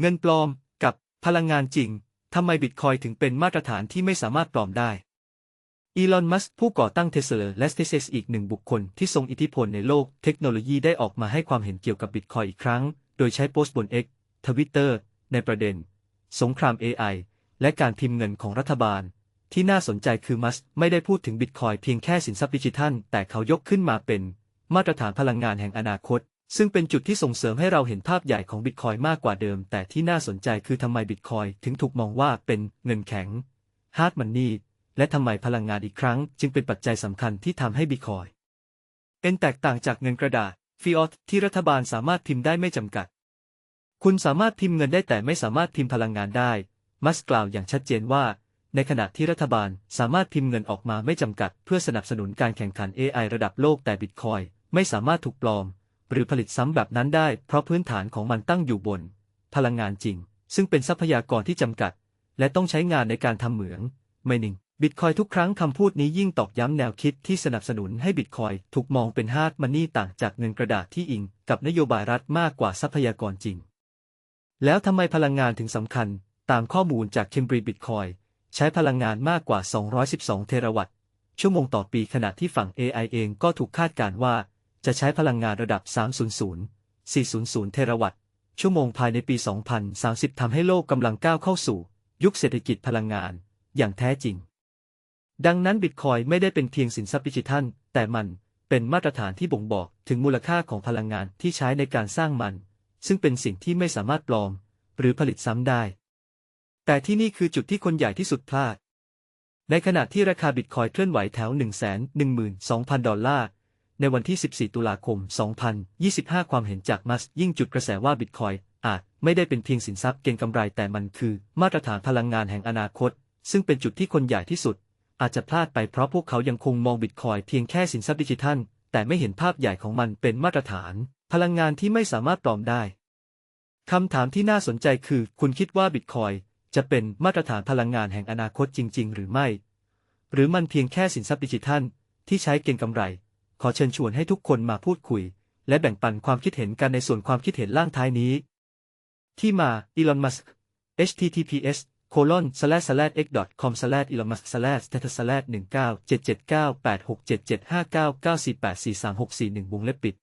เงินปลอมกับพลังงานจริงทำไมบิตคอยถึงเป็นมาตรฐานที่ไม่สามารถปลอมได้ อีลอน มัสก์ผู้ก่อตั้งเทสลาและ SpaceX อีกหนึ่งบุคคลที่ทรงอิทธิพลในโลกเทคโนโลยีได้ออกมาให้ความเห็นเกี่ยวกับบิตคอยอีกครั้ง โดยใช้โพสต์บน X ทวิตเตอร์ในประเด็น สงคราม AI และการพิมพ์เงินของรัฐบาล ที่น่าสนใจคือมัสก์ไม่ได้พูดถึงบิตคอยเพียงแค่สินทรัพย์ดิจิทัล แต่เขายกขึ้นมาเป็น มาตรฐานพลังงานแห่งอนาคต ซึ่งเป็นจุดที่ส่งเสริมให้เราเห็นภาพใหญ่ของบิตคอยมากกว่าเดิม แต่ที่น่าสนใจคือทำไมบิตคอยถึงถูกมองว่าเป็นเงินแข็ง hard money และทำไมพลังงานอีกครั้ง จึงเป็นปัจจัยสำคัญที่ทำให้บิตคอยเป็นแตกต่างจากเงินกระดาษฟิออตที่รัฐบาลสามารถพิมพ์ได้ไม่จำกัด คุณสามารถพิมพ์เงินได้แต่ไม่สามารถพิมพ์พลังงานได้ มัสกล่าวอย่างชัดเจนว่า ในขณะที่รัฐบาลสามารถพิมพ์เงินออกมาไม่จำกัด เพื่อสนับสนุนการแข่งขัน AI ระดับโลกแต่บิตคอยไม่สามารถถูกปลอม หรือผลิตซ้ำแบบนั้นได้ เพราะพื้นฐานของมันตั้งอยู่บน พลังงานจริง ซึ่งเป็นทรัพยากรที่จำกัด และต้องใช้งานในการทำเหมืองไม่นิ่งบิตคอยทุกครั้งคำพูดนี้ยิ่งตอกย้ำแนวคิดที่สนับสนุนให้บิตคอยถูกมองเป็นฮาร์ดมันนี่ต่างจากเงินกระดาษที่อิง กับนโยบายรัฐมากกว่าทรัพยากรจริง แล้วทำไมพลังงานถึงสำคัญ ตามข้อมูลจากเคมบริดบิตคอยใช้พลังงานมากกว่า 212 เทราวัตต์ชั่วโมงต่อปีขณะที่ฝั่ง AI เองก็ถูกคาดการณ์ว่า จะใช้พลังงานระดับ 300 400 เทราวัตต์ ชั่วโมงภายในปี 2030 ทำให้โลกกำลังก้าวเข้าสู่ ยุคเศรษฐกิจพลังงาน อย่างแท้จริง ดังนั้นบิตคอยไม่ได้เป็นเพียงสินทรัพย์ดิจิทัล แต่มันเป็นมาตรฐานที่บ่งบอกถึงมูลค่าของพลังงานที่ใช้ในการสร้างมัน ซึ่งเป็นสิ่งที่ไม่สามารถปลอม หรือผลิตซ้ำได้ แต่ที่นี่คือจุดที่คนใหญ่ที่สุดพลาด ในขณะที่ราคาบิตคอยเคลื่อนไหวแถว 112,000 ดอลลาร์ ในวันที่ 14 ตุลาคม 2025 ความเห็นจากมัสยิ่งจุดกระแสว่าบิตคอยอาจไม่ได้เป็นเพียงสินทรัพย์เก็งกำไรแต่มันคือ มาตรฐานพลังงานแห่งอนาคต ซึ่งเป็นจุดที่คนใหญ่ที่สุด อาจจะพลาดไปเพราะพวกเขายังคงมองบิตคอยเพียงแค่สินทรัพย์ดิจิทัล แต่ไม่เห็นภาพใหญ่ของมันเป็นมาตรฐาน พลังงานที่ไม่สามารถปลอมได้คำถามที่น่าสนใจคือ คุณคิดว่าบิตคอยจะเป็นมาตรฐานพลังงานแห่งอนาคตจริง ๆ หรือไม่ หรือมันเพียงแค่สินทรัพย์ดิจิทัล ที่ใช้เก็งกำไร ขอเชิญชวนให้ทุกคนมาพูดคุย และแบ่งปันความคิดเห็นกันในส่วนความคิดเห็นล่างท้ายนี้ ที่มา Elon Musk https colon slash slash x dot com slash elon musk slash status slash หนึ่งเก้าเจ็ดเจ็ดเก้าแปดหกเจ็ดเจ็ดห้าเก้าเก้าสี่แปดสี่สามหกสี่หนึ่งวงเล็บปิด